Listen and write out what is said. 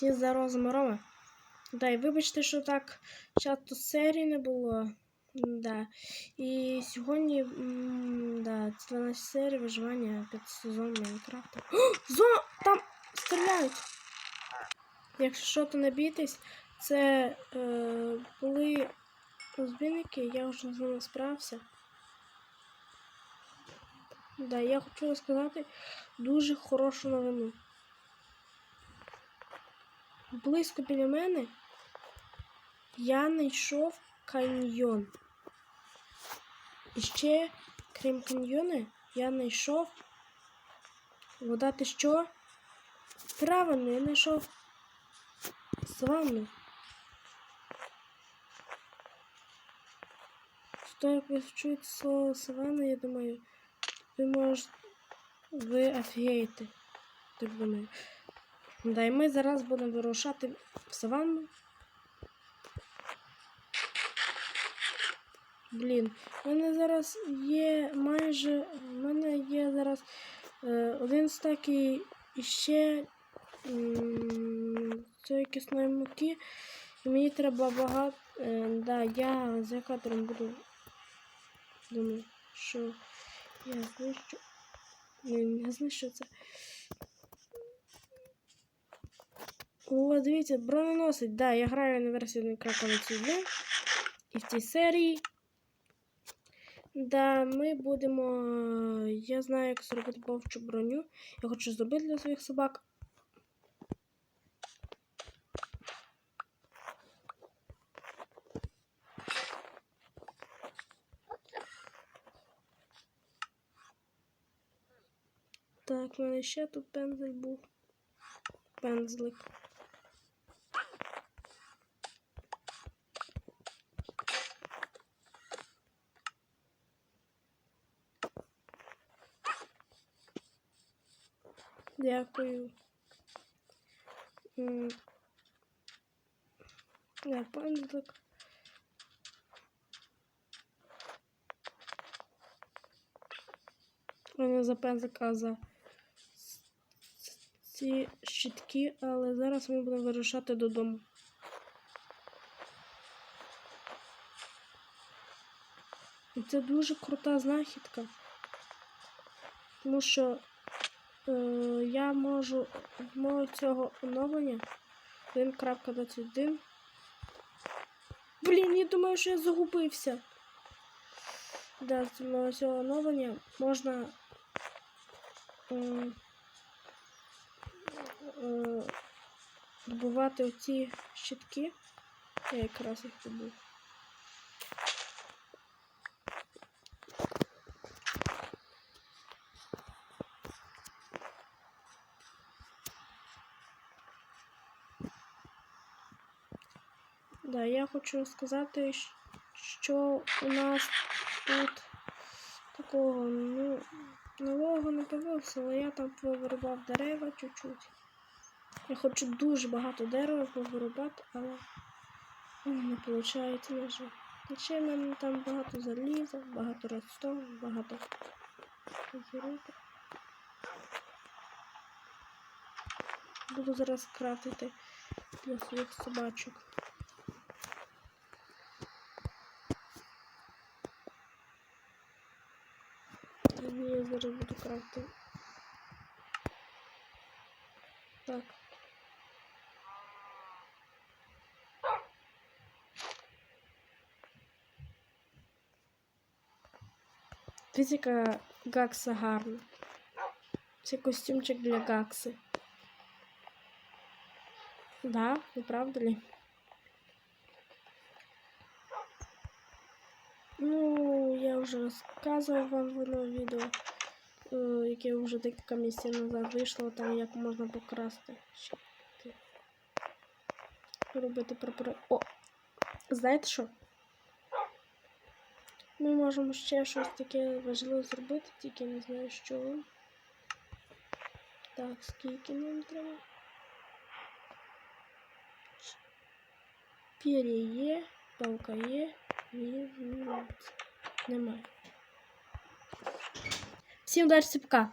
Всі зараз мороми. Да, і вибачте, що так часто серій не було. Да. І сьогодні да, це 12 серій виживання під сезон Майнкрафта. О, Зо! Там стріляють! Якщо що, то не бійтесь, це е, були розбійники, я вже з ними справився. Да, я хочу розказати дуже хорошу новину. Близько біля мене я знайшов каньйон. І ще, крім каньйону, я знайшов вода ти що? Правильно, я знайшов саванну. Що як ви чуєте слово саванна, я думаю, ви можете, ви офігієте. Так думаю. Да, і ми зараз будемо вирушати в саванну. Блін, в мене зараз є майже. В мене є зараз е, один стак і ще цієї кисної муки. І мені треба багато. Е, да, я за кадром буду. Думаю, що я знищу. Не, не знищу це. О, дивіться, броненосить. Да, я граю на версії Minecraft на І в цій серії. Да, ми будемо. Я знаю, як зробити повчу броню. Я хочу зробити для своїх собак. Так, в мене ще тут пензель був. Пензлик. Дякую. Я пензлик. Мене за пензлик, а за ці щитки, але зараз ми будемо вирушати додому. І це дуже крута знахідка, тому що я можу мого цього оновлення 1.21. Блін, я думаю, що я загубився. Да, з мого цього оновлення можна. Е, е, добувати оці щитки. Я якраз їх добув. Да, я хочу сказати, що у нас тут такого ну, нового не появилося, але я там повирубав дерева чуть-чуть. Я хочу дуже багато дерева повирубати, але не виходить, жаль. Ще в мене там багато заліза, багато redstone, багато зірок. Буду зараз крафтити для своїх собачок. Ні, я зараз буду крафтити. Так. Фізика Гакса гарна. Це костюмчик для Гакси. Да, не правда ли? Ну, я вже розказував вам в одному відео, е, яке вже декілька місяців назад вийшло, там як можна покрасти. Робити прапори. О! Знаєте що? Ми можемо ще щось таке важливе зробити, тільки не знаю що. Так, скільки нам треба? Пір'я є, палка є, є, немає. Sim, o da RCPK.